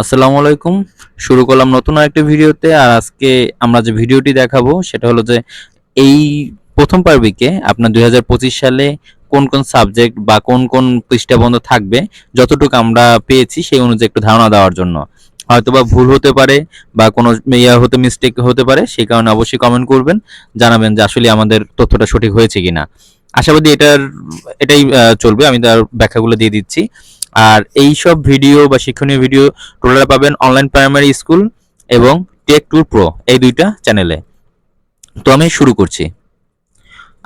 আসসালামু আলাইকুম। শুরু করলাম নতুন আরেকটি ভিডিওতে আর আজকে আমরা যে ভিডিওটি দেখাবো সেটা হলো যে এই প্রথম পার্বিকে আপনার দু হাজার পঁচিশ সালে কোন কোন সাবজেক্ট বা কোন কোন পৃষ্ঠা বন্ধ থাকবে যতটুকু আমরা পেয়েছি সেই অনুযায়ী একটু ধারণা দেওয়ার জন্য। হয়তোবা ভুল হতে পারে বা কোনো ইয়া হতে মিস্টেক হতে পারে, সেই কারণে অবশ্যই কমেন্ট করবেন, জানাবেন যে আসলে আমাদের তথ্যটা সঠিক হয়েছে কিনা। আশাবাদী এটার, এটাই চলবে, আমি তার ব্যাখ্যাগুলো দিয়ে দিচ্ছি। আর এই সব ভিডিও বা শিক্ষণীয় ভিডিও টোটাল পাবেন অনলাইন প্রাইমারি স্কুল এবং টেক টুর প্রো এই দুইটা চ্যানেলে তো আমি শুরু করছি।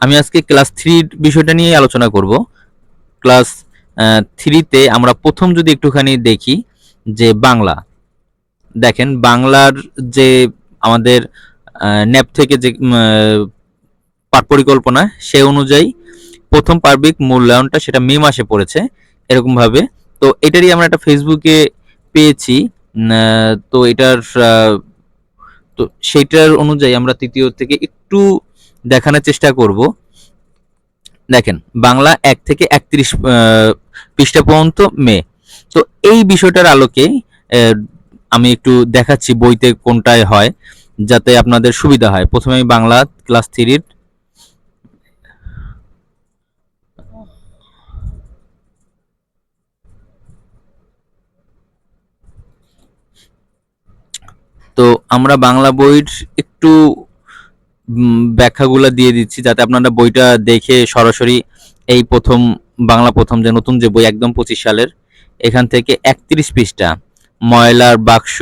আমি আজকে ক্লাস থ্রির বিষয়টা নিয়ে আলোচনা করব। ক্লাস থ্রিতে আমরা প্রথম যদি একটুখানি দেখি যে বাংলা। দেখেন, বাংলার যে আমাদের ন্যাপ থেকে যে পাঠ পরিকল্পনা সে অনুযায়ী প্রথম পার্বিক মূল্যায়নটা সেটা মে মাসে পড়েছে। এরকম ভাবে তো এটারই আমরা একটা ফেসবুকে পেয়েছি। তো এটার তো সেইটার অনুযায়ী আমরা তৃতীয় থেকে একটু দেখানোর চেষ্টা করব। দেখেন, বাংলা এক থেকে একত্রিশ পৃষ্ঠা পর্যন্ত মে। তো এই বিষয়টার আলোকে আমি একটু দেখাচ্ছি বইতে কোনটায় হয়, যাতে আপনাদের সুবিধা হয়। প্রথমে আমি বাংলা ক্লাস থ্রির তো আমরা বাংলা বইয়ের একটু ব্যাখ্যাগুলো দিয়ে দিচ্ছি যাতে আপনারা বইটা দেখে সরাসরি এই প্রথম, বাংলা প্রথম যে নতুন যে বই একদম পঁচিশ সালের, এখান থেকে একত্রিশ পৃষ্ঠা, ময়লার বাক্স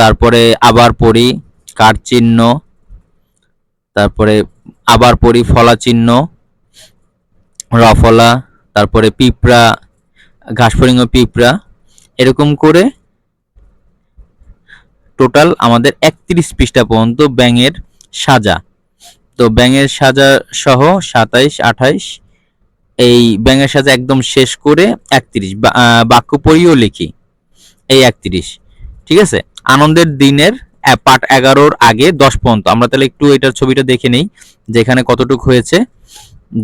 তারপরে আবার পড়ি, কার চিহ্ন, তারপরে আবার পড়ি, ফলা চিহ্ন রফলা তারপরে পিঁপড়া ঘাসফড়িং পিঁপড়া, এরকম করে টোটাল আমাদের একত্রিশ পৃষ্ঠা পর্যন্ত ব্যাঙের সাজা। তো ব্যাঙের সাজা সহ সাতাইশ, আঠাইশ, এই ব্যাঙের সাজা একদম শেষ করে একত্রিশ বাক্য পড়িও লিখি এই একত্রিশ। ঠিক আছে? আনন্দের দিনের পাঠ এগারোর আগে দশ পর্যন্ত। আমরা তাহলে একটু এটার ছবিটা দেখে নেই যে এখানে কতটুকু হয়েছে।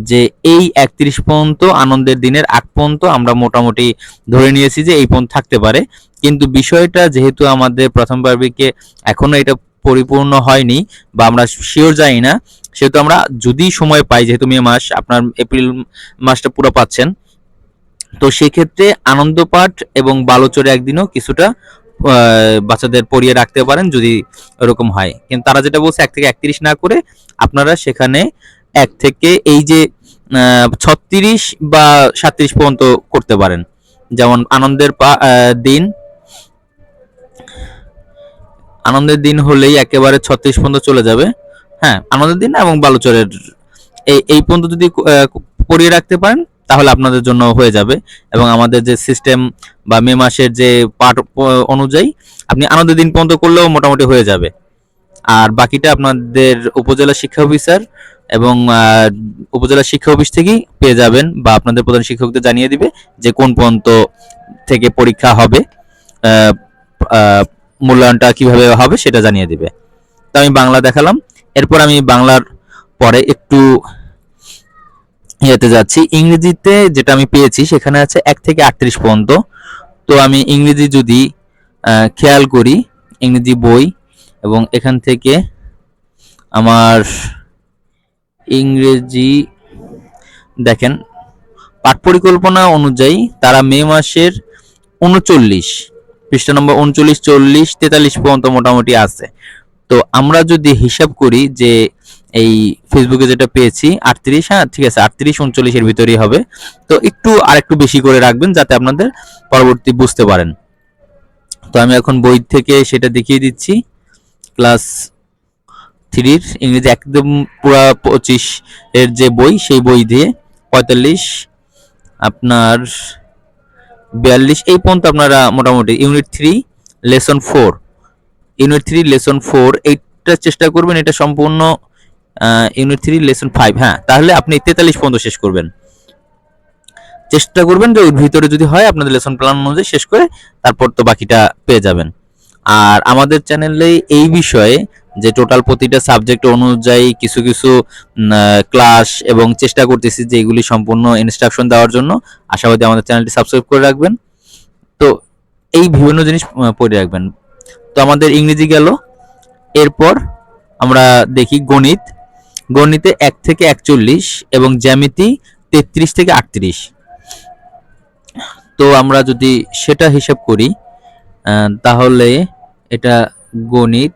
যে এই একত্রিশ পর্যন্ত, আনন্দের দিনের আগ পর্যন্ত আমরা মোটামুটি ধরে নিয়েছি যে এই পর্যন্ত থাকতে পারে। কিন্তু বিষয়টা যেহেতু আমাদের প্রথম বার্বিকে এখনও এটা পরিপূর্ণ হয়নি বা আমরা শিওর যাই না, সেহেতু আমরা যদি সময় পাই, যেহেতু মে মাস, আপনার এপ্রিল মাসটা পুরো পাচ্ছেন, তো সেক্ষেত্রে আনন্দ পাঠ এবং বালোচরে একদিনও কিছুটা বাচ্চাদের পড়িয়ে রাখতে পারেন যদি এরকম হয়। কিন্তু তারা যেটা বলছে, এক থেকে একত্রিশ না করে আপনারা সেখানে এক থেকে এই যে ছত্রিশ বা সাত্রিশ পর্যন্ত করতে পারেন। যেমন আনন্দের দিন আনন্দের দিন হলেই একেবারে ছত্রিশ পর্যন্ত চলে যাবে। হ্যাঁ আনন্দের দিন এবং বালুচরের এই এই পর্যন্ত যদি করিয়ে রাখতে পারেন, তাহলে আপনাদের জন্য হয়ে যাবে। এবং আমাদের যে সিস্টেম বা মে মাসের যে পাঠ অনুযায়ী আপনি আনন্দের দিন পর্যন্ত করলেও মোটামুটি হয়ে যাবে। আর বাকিটা আপনাদের উপজেলা শিক্ষা অফিসার এবং উপজেলা শিক্ষা অফিস থেকেই পেয়ে যাবেন বা আপনাদের প্রধান শিক্ষকদের জানিয়ে দিবে যে কোন পর্যন্ত থেকে পরীক্ষা হবে। মূল্যায়নটা কীভাবে হবে সেটা জানিয়ে দিবে। তো আমি বাংলা দেখালাম। এরপর আমি বাংলার পরে একটু ইয়েতে যাচ্ছি। ইংরেজিতে যেটা আমি পেয়েছি সেখানে আছে এক থেকে আটত্রিশ পর্যন্ত। তো আমি ইংরেজি যদি খেয়াল করি, ইংরেজি বই এবং এখান থেকে আমার ইংরেজি, দেখেন, পাঠ পরিকল্পনা অনুযায়ী তারা মে মাসের উনচল্লিশ পৃষ্ঠা নম্বর উনচল্লিশ, চল্লিশ, তেতাল্লিশ পর্যন্ত মোটামুটি আছে। তো আমরা যদি হিসাব করি যে এই ফেসবুকে যেটা পেয়েছি, আটত্রিশ হ্যাঁ ঠিক আছে, আটত্রিশ উনচল্লিশের ভিতরেই হবে। তো একটু আরেকটু বেশি করে রাখবেন যাতে আপনাদের পরবর্তী বুঝতে পারেন। তো আমি এখন বই থেকে সেটা দেখিয়ে দিচ্ছি। ক্লাস থ্রির ইংরেজি একদম পুরা পঁচিশ এর যে বই, সেই বই দিয়ে পঁয়তাল্লিশ, আপনার বিয়াল্লিশ, এই পর্যন্ত আপনারা মোটামুটি unit three lesson four unit three lesson four এইটা চেষ্টা করবেন, এটা সম্পূর্ণ ইউনিট থ্রি লেসন ফাইভ হ্যাঁ তাহলে আপনি তেতাল্লিশ পর্যন্ত শেষ করবেন। চেষ্টা করবেন যে ওর ভিতরে যদি হয়, আপনাদের লেসন প্ল্যান অনুযায়ী শেষ করে তারপর তো বাকিটা পেয়ে যাবেন। আর আমাদের চ্যানেলে এই বিষয়ে যে টোটাল প্রতিটা সাবজেক্ট অনুযায়ী কিছু কিছু ক্লাস এবং চেষ্টা করতেছি যে এগুলি সম্পূর্ণ ইনস্ট্রাকশন দেওয়ার জন্য। আশাবাদী আমাদের চ্যানেলটি সাবস্ক্রাইব করে রাখবেন। তো এই বিভিন্ন জিনিস পড়ে রাখবেন। তো আমাদের ইংরেজি গেল। এরপর আমরা দেখি গণিত। গণিতে এক থেকে একচল্লিশ এবং জ্যামিতি তেত্রিশ থেকে আটত্রিশ। তো আমরা যদি সেটা হিসাব করি তাহলে এটা গণিত।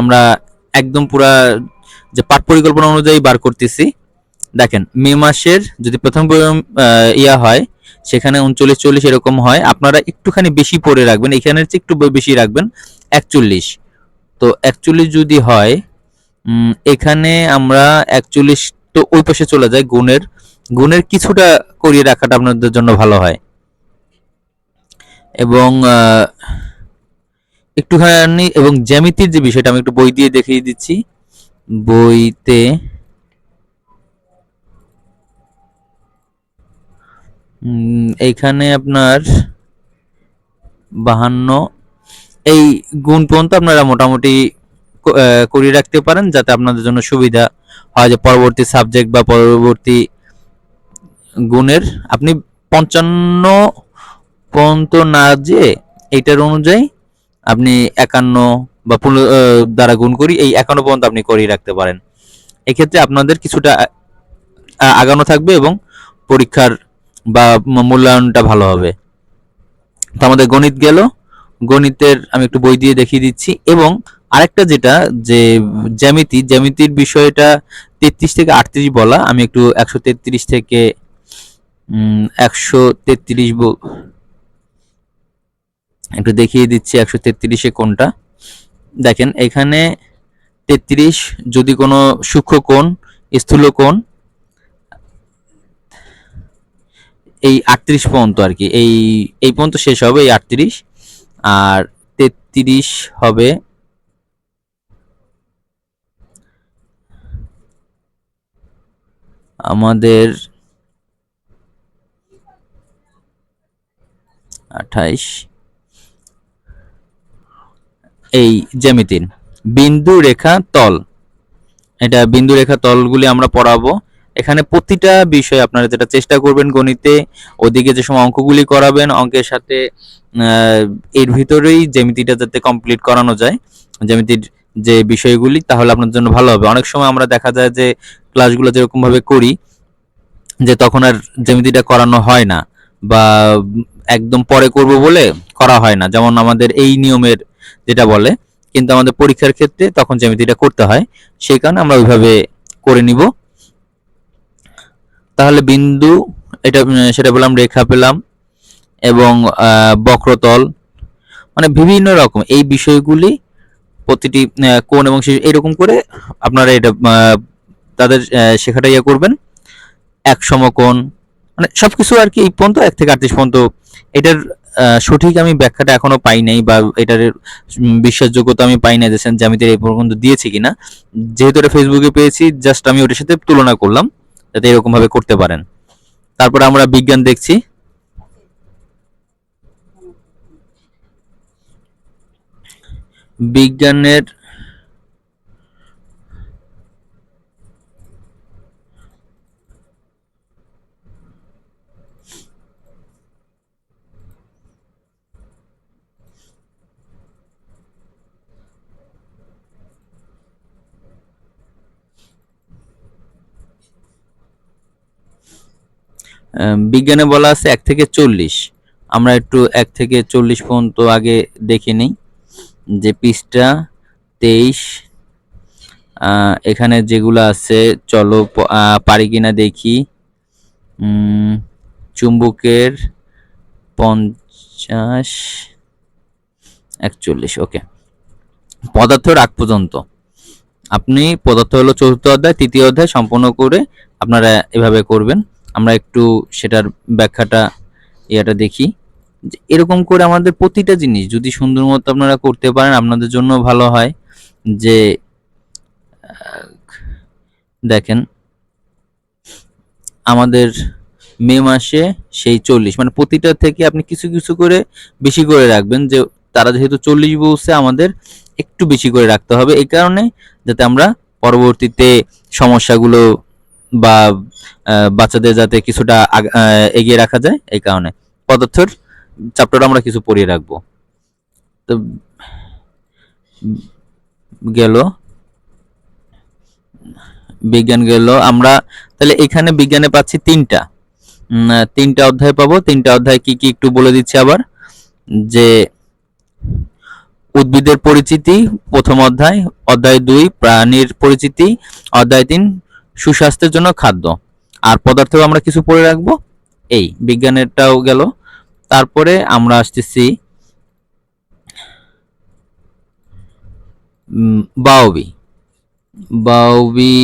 আমরা একদম পুরা যে পাঠ পরিকল্পনা অনুযায়ী বার করতেছি। দেখেন, মে মাসের যদি প্রথম ইয়া হয়, সেখানে উনচল্লিশ চল্লিশ এরকম হয়। আপনারা একটুখানি বেশি পড়ে রাখবেন, এখানের চেয়ে একটু বেশি রাখবেন, একচল্লিশ। তো একচল্লিশ যদি হয় এখানে আমরা একচল্লিশ তো ওই পাশে চলে যায় গুণের। গুণের কিছুটা করিয়ে রাখাটা আপনাদের জন্য ভালো হয়। এবং একটুখানি এবং জ্যামিতির যে বিষয়টা আমি একটু বই দিয়ে দেখিয়ে দিচ্ছি। বইতে এইখানে আপনার বাহান্ন। এই গুণ পর্যন্ত আপনারা মোটামুটি করিয়ে রাখতে পারেন যাতে আপনাদের জন্য সুবিধা হয় যে পরবর্তী সাবজেক্ট বা পরবর্তী গুণের। আপনি পঞ্চান্ন পর্যন্ত না যে এইটার অনুযায়ী আপনি একান্ন বা পনেরো দ্বারা গুণ করি, এই একান্ন পর্যন্ত আপনি করিয়ে রাখতে পারেন। এক্ষেত্রে আপনাদের কিছুটা আগানো থাকবে এবং পরীক্ষার বা মূল্যায়নটা ভালো হবে। তো আমাদের গণিত গেল। গণিতের আমি একটু বই দিয়ে দেখিয়ে দিচ্ছি। এবং আরেকটা যেটা, যে জ্যামিতি, জ্যামিতির বিষয়টা তেত্রিশ থেকে আটত্রিশ বলা। আমি একটু একশো তেত্রিশ থেকে একশো তেত্রিশ একটু দেখিয়ে দিচ্ছি একশো তেত্রিশে কোনটা দেখেন, এখানে তেত্রিশ যদি কোনো সূক্ষ্ম কোণ, স্থূল কোণ, এই আটত্রিশ পর্যন্ত আর কি, এই এই পর্যন্ত শেষ হবে এই আটত্রিশ, আর তেত্রিশ হবে আমাদের আঠাইশ এই জ্যামিতির। বিন্দু রেখা তল। এটা বিন্দু রেখা তলগুলি আমরা পড়াবো। এখানে প্রতিটা বিষয় আপনারা যেটা চেষ্টা করবেন গণিতে, ওদিকে যে সময় অঙ্কগুলি করাবেন, অঙ্কের সাথে এর ভিতরেই জ্যামিতিটা যাতে কমপ্লিট করানো যায়, জ্যামিতির যে বিষয়গুলি, তাহলে আপনার জন্য ভালো হবে। অনেক সময় আমরা দেখা যায় যে ক্লাসগুলো যেরকম ভাবে করি, যে তখন আর জ্যামিতিটা করানো হয় না, বা একদম পরে করব বলে করা হয় না। যেমন আমাদের এই নিয়মের যেটা বলে, কিন্তু আমাদের পরীক্ষার ক্ষেত্রে তখন জ্যামিতিটা করতে হয়। সেই কারণে আমরা ওইভাবে করে নিব। তাহলে বিন্দু, এটা, সেটা বললাম, রেখা পেলাম এবং বক্রতল মানে বিভিন্ন রকম। এই বিষয়গুলি প্রতিটি কোণ এবং এরকম করে আপনারা এটা তাদের শেখাটা ইয়ে করবেন। এক সমকোণ মানে সবকিছু আর কি এই পর্যন্ত, এক থেকে আটত্রিশ পর্যন্ত, এটার সঠিক আমি ব্যাখ্যাটা এখনও পাই নাই বা এটার বিশ্বাসযোগ্যতা আমি পাই না যে জ্যামিতির এই পর্যন্ত দিয়েছি কিনা। যেহেতু এটা ফেসবুকে পেয়েছি জাস্ট আমি ওটার সাথে তুলনা করলাম, যাতে এরকমভাবে করতে পারেন। তারপরে আমরা বিজ্ঞান দেখছি। বিজ্ঞানের বিজ্ঞানে বলা আছে এক থেকে চল্লিশ। আমরা একটু এক থেকে চল্লিশ পর্যন্ত আগে দেখে নিই যে পৃষ্ঠা তেইশ এখানে যেগুলো আছে, চলো পারি কিনা দেখি। চুম্বকের পঞ্চাশ, একচল্লিশ, ওকে। পদার্থের আগ পর্যন্ত। আপনি পদার্থ হলো চতুর্থ অধ্যায়, তৃতীয় অধ্যায় সম্পূর্ণ করে আপনারা এভাবে করবেন। আমরা একটু সেটার ব্যাখ্যাটা, ইয়াটা দেখি। এরকম করে আমাদের প্রতিটা জিনিস যদি সুন্দর মতো আপনারা করতে পারেন, আপনাদের জন্য ভালো হয়। যে দেখেন, আমাদের মে মাসে সেই চল্লিশ মানে প্রতিটা থেকে আপনি কিছু কিছু করে বেশি করে রাখবেন। যে তারা যেহেতু চল্লিশ বলছে, আমাদের একটু বেশি করে রাখতে হবে। এই কারণে যাতে আমরা পরবর্তীতে সমস্যাগুলো বা বাচ্চাদের যাতে কিছুটা এগিয়ে রাখা যায় এই কারণে। পদার্থের চ্যাপ্টারটা আমরা কিছু পড়িয়ে রাখব। তো, গেল। বিজ্ঞান গেল। আমরা তাহলে এখানে বিজ্ঞানে পাচ্ছি তিনটা। তিনটা অধ্যায় পাবো। তিনটা অধ্যায় কি কি একটু বলে দিচ্ছি আবার। যে, উদ্ভিদের পরিচিতি প্রথম অধ্যায় অধ্যায় দুই, প্রাণীর পরিচিতি, অধ্যায় তিন সুস্বাস্থ্যের জন্য খাদ্য। আর পদার্থও আমরা কিছু পড়ে রাখব। এই বিজ্ঞানেরটাও গেল। তারপরে আমরা আসতেছি উম, বাওবি। বাওবি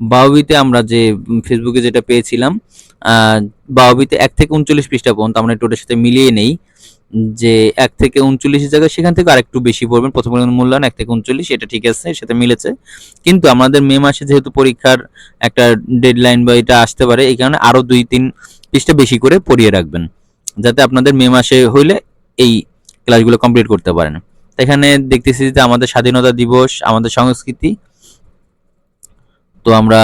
বাওবিতে আমরা যে ফেসবুকে যেটা পেয়েছিলাম আহ, বাওবিতে এক থেকে উনচল্লিশ পৃষ্ঠা পর্যন্ত আমরা একটু ওটার সাথে মিলিয়ে নেই। যে এক থেকে উনচল্লিশ জায়গায় সেখান থেকে আরেকটু বেশি পড়বেন। প্রথম মূল্যায়ন এক থেকে উনচল্লিশ, এটা ঠিক আছে সাথে মিলেছে। কিন্তু আমাদের মে মাসে যেহেতু পরীক্ষার একটা ডেডলাইন বা এটা আসতে পারে, এই কারণে আরও দুই তিন পৃষ্ঠা বেশি করে পড়িয়ে রাখবেন, যাতে আপনাদের মে মাসে হইলে এই ক্লাসগুলো কমপ্লিট করতে পারেন। এখানে দেখতেছি যে আমাদের স্বাধীনতা দিবস, আমাদের সংস্কৃতি। তো আমরা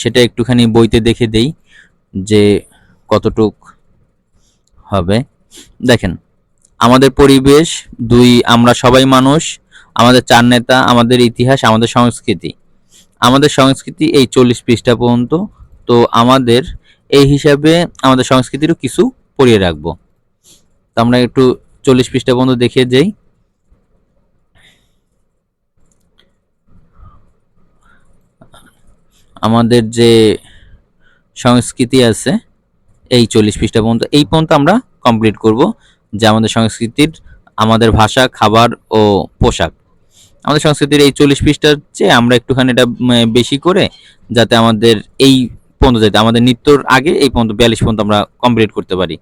সেটা একটুখানি বইতে দেখে দেই যে কতটুক হবে। দেখেন, আমাদের পরিবেশ, দুই, আমরা সবাই মানুষ, আমাদের চার নেতা, আমাদের ইতিহাস, আমাদের সংস্কৃতি। আমাদের সংস্কৃতি এই চল্লিশ পৃষ্ঠা পর্যন্ত, তো আমাদের এই হিসাবে আমাদের সংস্কৃতিরও কিছু পড়িয়ে রাখব। তো আমরা একটু চল্লিশ পৃষ্ঠা পর্যন্ত দেখে যাই আমাদের যে সংস্কৃতি আছে, এই চল্লিশ পৃষ্ঠা পর্যন্ত, এই পর্যন্ত আমরা কমপ্লিট করব, যে আমাদের সংস্কৃতির, আমাদের ভাষা, খাবার ও পোশাক। আমাদের সংস্কৃতির এই চল্লিশ পৃষ্ঠার চেয়ে আমরা একটুখানি এটা বেশি করে যাতে আমাদের এই পর্যন্ত যাতে আমাদের নৃত্যর আগে এই পর্যন্ত, বিয়াল্লিশ পর্যন্ত আমরা কমপ্লিট করতে পারি।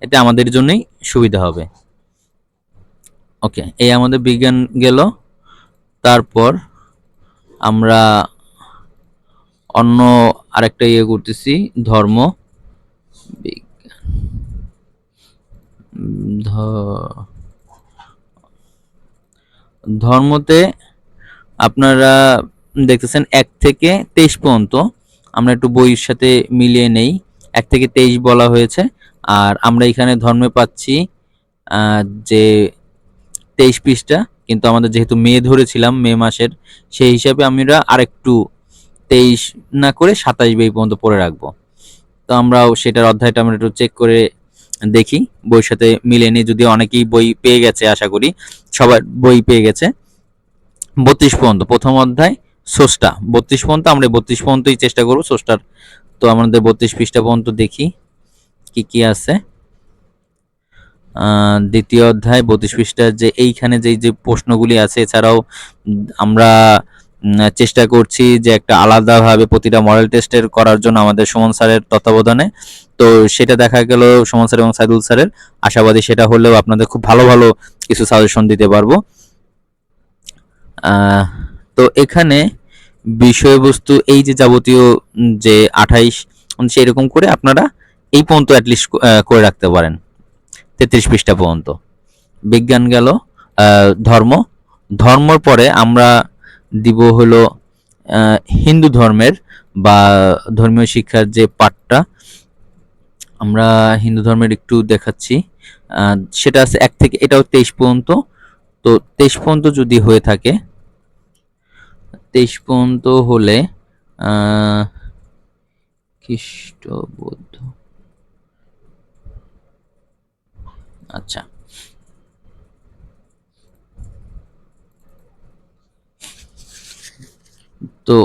এতে আমাদের জন্যই সুবিধা হবে। ওকে, এই আমাদের বিজ্ঞান গেল। তারপর আমরা অন্য আরেকটা ইয়ে করতেছি, ধর্ম। ধর্মতে আপনারা দেখতেছেন এক থেকে তেইশ পর্যন্ত। আমরা একটু বইয়ের সাথে মিলিয়ে নেই। এক থেকে তেইশ বলা হয়েছে। আর আমরা এখানে ধর্মে পাচ্ছি যে তেইশ পৃষ্ঠা। কিন্তু আমাদের যেহেতু মে ধরেছিলাম, মে মাসের, সেই হিসাবে আমরা আরেকটু তেইশ না করে সাতাইশ বই পর্যন্ত পড়ে রাখব। তো আমরাও সেটার অধ্যায়টা আমরা একটু চেক করে দেখি, বইয়ের সাথে মিলিয়ে নিই যদি অনেকেই বই পেয়ে গেছে, আশা করি সবার বই পেয়ে গেছে। বত্রিশ পর্যন্ত, প্রথম অধ্যায় সোস্টা বত্রিশ পর্যন্ত, আমরা বত্রিশ পর্যন্তই চেষ্টা করব সোস্টার তো আমাদের বত্রিশ পৃষ্ঠা পর্যন্ত দেখি, কি কি আছে। দ্বিতীয় অধ্যায়, বত্রিশ পৃষ্ঠার যে এইখানে যে যে প্রশ্নগুলি আছে, এছাড়াও আমরা চেষ্টা করছি যে একটা আলাদাভাবে প্রতিটা মডেল টেস্টের করার জন্য আমাদের সুমন স্যারের তত্ত্বাবধানে। তো সেটা দেখা গেল সুমন স্যার এবং সাইদুল স্যারের। আশাবাদী সেটা হলেও আপনাদের খুব ভালো ভালো কিছু সাজেশন দিতে পারব। তো এখানে বিষয়বস্তু এই যে যাবতীয় যে আঠাইশ সেরকম করে আপনারা এই পর্যন্ত অ্যাটলিস্ট করে রাখতে পারেন। তেত্রিশ পৃষ্ঠা পর্যন্ত। বিজ্ঞান গেল ধর্ম। ধর্মর পরে আমরা দিব হলো হিন্দু ধর্মের বা ধর্মীয় শিক্ষার যে পাঠটা, আমরা হিন্দু ধর্মের একটু দেখাচ্ছি। সেটা আছে এক থেকে, এটাও তেইশ পর্যন্ত। তো তেইশ পর্যন্ত যদি হয়ে থাকে, তেইশ পর্যন্ত হলে খ্রিস্ট আচ্ছা। তো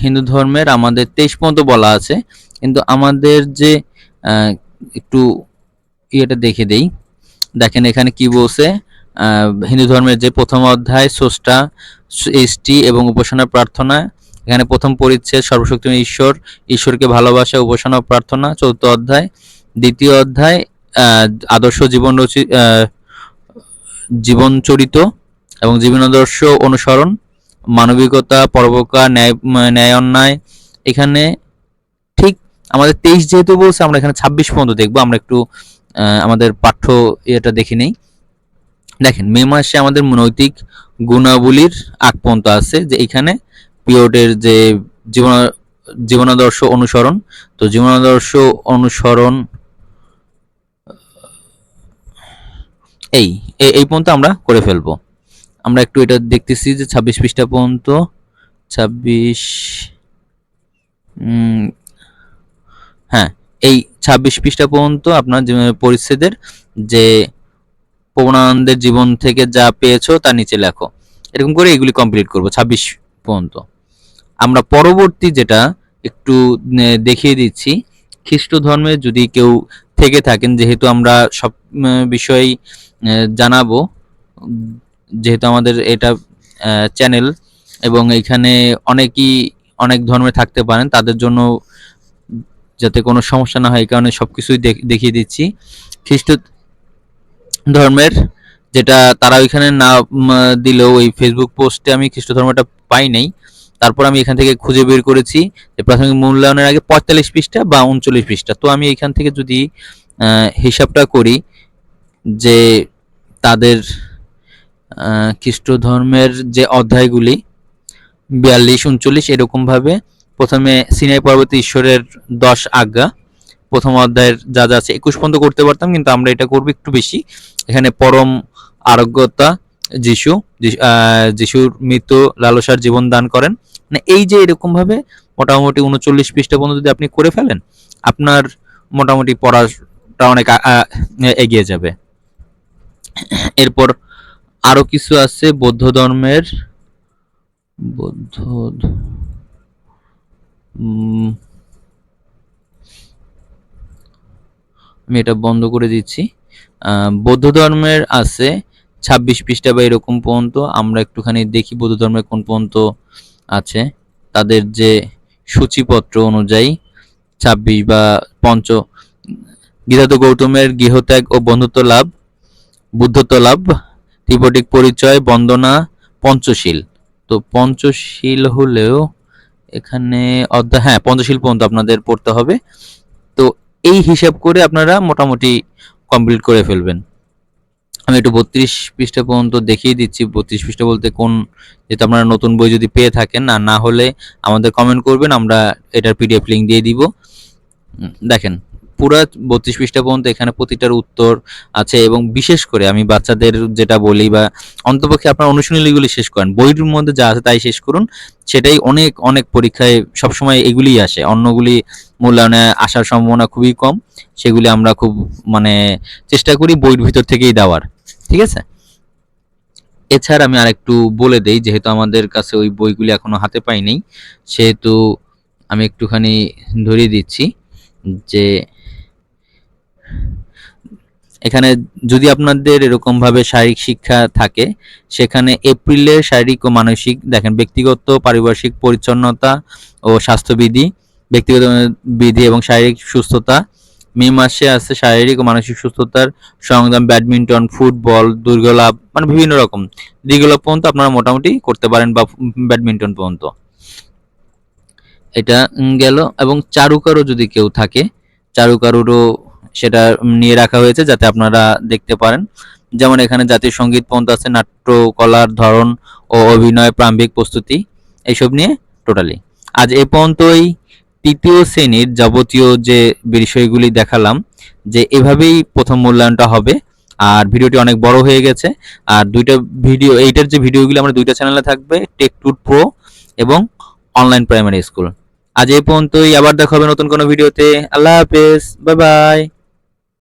হিন্দু ধর্মের আমাদের তেইশ পর্যন্ত বলা আছে। কিন্তু আমাদের যে একটু ইয়েটা দেখে দেই। দেখেন এখানে কি বলছে? হিন্দু ধর্মের যে প্রথম অধ্যায় স্রষ্টা সৃষ্টি এবং উপাসনা প্রার্থনা এখানে প্রথম পরিচ্ছেদ সর্বশক্তিমান ঈশ্বর ঈশ্বরকে ভালোবাসা উপাসনা প্রার্থনা চতুর্থ অধ্যায় দ্বিতীয় অধ্যায় আদর্শ জীবন রচি আহ, জীবন চরিত এবং জীবন আদর্শ অনুসরণ মানবিকতা, পরোপকার, ন্যায় ন্যায় অন্যায়, এখানে ঠিক আমাদের তেইশ যেহেতু বলছে, আমরা এখানে ছাব্বিশ পর্যন্ত দেখব, আমরা একটু আমাদের পাঠ্য ইয়েটা দেখে নেই। দেখেন, মে মাসে আমাদের নৈতিক গুণাবলীর আগ পর্যন্ত আছে, যে এখানে পিরিয়ডের যে জীবন, জীবনাদর্শ অনুসরণ, তো জীবনাদর্শ অনুসরণ, এই এই পর্যন্ত আমরা করে ফেলব। আমরা একটু এটা দেখতেছি যে ছাব্বিশ পৃষ্ঠা পর্যন্ত, ছাব্বিশ হ্যাঁ এই ছাব্বিশ পৃষ্ঠা পর্যন্ত আপনার পরিচ্ছেদের যে পবনানন্দের জীবন থেকে যা পেয়েছ তার নিচে লেখো। এরকম করে এগুলি কমপ্লিট করব ছাব্বিশ পর্যন্ত। আমরা পরবর্তী যেটা একটু দেখিয়ে দিচ্ছি, খ্রিস্ট ধর্মে যদি কেউ থেকে থাকেন, যেহেতু আমরা সব বিষয় জানাব যেহেতু আমাদের এটা চ্যানেল এবং এখানে অনেকেই, অনেক ধর্মে থাকতে পারেন, তাদের জন্য যাতে কোনো সমস্যা না হয়, এই কারণে সবকিছুই দেখ- দেখিয়ে দিচ্ছি। খ্রিস্ট ধর্মের যেটা তারা ওইখানে না দিলেও ওই ফেসবুক পোস্টে আমি খ্রিস্ট ধর্মটা পাই নাই। তারপর আমি এখান থেকে খুঁজে বের করেছি যে প্রাথমিক মূল্যায়নের আগে পঁয়তাল্লিশ পৃষ্ঠা বা উনচল্লিশ পৃষ্ঠা। তো আমি এখান থেকে যদি হিসাবটা করি যে তাদের খ্রিস্ট ধর্মের যে অধ্যায়গুলি, বিয়াল্লিশ, উনচল্লিশ, এরকম ভাবে প্রথমে সিনাই পর্বতে ঈশ্বরের দশ আজ্ঞা, প্রথম অধ্যায়ের যা যা আছে, একুশ পর্যন্ত করতে পারতাম, কিন্তু আমরা এটা করব একটু বেশি। এখানে পরম আরোগ্যতা যিশু যিশুর মৃত্যু, লালসার জীবন দান করেন। মানে এই যে এরকম ভাবে মোটামুটি উনচল্লিশ পৃষ্ঠা পর্যন্ত যদি আপনি করে ফেলেন, আপনার মোটামুটি পড়াটা অনেক এগিয়ে যাবে। এরপর আরও কিছু আছে, বৌদ্ধ ধর্মের, বৌদ্ধ আমি এটা বন্ধ করে দিচ্ছি। বৌদ্ধ ধর্মের আছে ছাব্বিশ পৃষ্ঠা বা এরকম পর্যন্ত, আমরা একটুখানি দেখি বৌদ্ধ ধর্মের কোন পর্যন্ত আছে। তাদের যে সূচিপত্র অনুযায়ী ছাব্বিশ বা পঞ্চ গীতাত গৌতমের গৃহত্যাগ ও বন্ধুত্ব লাভ, বুদ্ধত্ব লাভ ত্রিপটিক পরিচয়, বন্দনা, পঞ্চশীল। তো পঞ্চশীল হলেও এখানে অধ্যায় হ্যাঁ পঞ্চশীল পর্যন্ত আপনাদের পড়তে হবে। তো এই হিসাব করে আপনারা মোটামুটি কমপ্লিট করে ফেলবেন। আমি একটু বত্রিশ পৃষ্ঠা পর্যন্ত দেখিয়ে দিচ্ছি। বত্রিশ পৃষ্ঠা বলতে কোন, যেহেতু আপনারা নতুন বই যদি পেয়ে থাকেন আর না হলে আমাদের কমেন্ট করবেন, আমরা এটার পিডিএফ লিঙ্ক দিয়ে দিব। দেখেন পুরো বত্রিশ পৃষ্ঠা পর্যন্ত এখানে প্রতিটার উত্তর আছে এবং বিশেষ করে আমি বাচ্চাদের যেটা বলি বা অন্তপক্ষে আপনার অনুশীলনীগুলি শেষ করেন বইটির মধ্যে যা আছে তাই শেষ করুন, সেটাই অনেক অনেক পরীক্ষায় সবসময় এগুলিই আসে। অন্যগুলি মূল্যায়নে আসার সম্ভাবনা খুবই কম, সেগুলি আমরা খুব মানে চেষ্টা করি বইয়ের ভিতর থেকেই দেওয়ার, ঠিক আছে? এছাড়া আমি আরেকটু বলে দেই, যেহেতু আমাদের কাছে ওই বইগুলি এখনও হাতে পাইনি, সেহেতু আমি একটুখানি ধরিয়ে দিচ্ছি যে এখানে যদি আপনাদের এরকম ভাবে শারীরিক শিক্ষা থাকে, সেখানে এপ্রিলে শারীরিক ও মানসিক, দেখেন, ব্যক্তিগত, পারিপার্শ্বিক পরিচ্ছন্নতা ও স্বাস্থ্যবিধি, ব্যক্তিগত বিধি এবং শারীরিক সুস্থতা। মে মাসে আছে শারীরিক ও মানসিক সুস্থতার সংগ্রাম, ব্যাডমিন্টন, ফুটবল, দুর্গলাভ মানে বিভিন্ন রকম। দীর্ঘলাভ পর্যন্ত আপনারা মোটামুটি করতে পারেন বা ব্যাডমিন্টন পর্যন্ত। এটা গেল। এবং চারুকারও যদি কেউ থাকে, চারুকারুরও সেটা নিয়ে রাখা হয়েছে যাতে আপনারা দেখতে পারেন। যেমন এখানে জাতীয় সংগীত পর্যন্ত আছে, নাট্যকলার ধরন ও অভিনয় প্রারম্ভিক প্রস্তুতি, এইসব নিয়ে টোটালি। আজ এ পর্যন্তই। তৃতীয় শ্রেণির যাবতীয় যে বিষয়গুলি দেখালাম, যে এভাবেই প্রথম মূল্যায়নটা হবে, আর ভিডিওটি অনেক বড় হয়ে গেছে, আর দুইটা ভিডিও, এইটার যে ভিডিওগুলো আমরা দুইটা চ্যানেলে থাকবে, টেক টুর প্রো এবং অনলাইন প্রাইমারি স্কুল। আজ এই পর্যন্তই, আবার দেখা হবে নতুন কোনো ভিডিওতে। আল্লাহ হাফেজ, বাই বাই।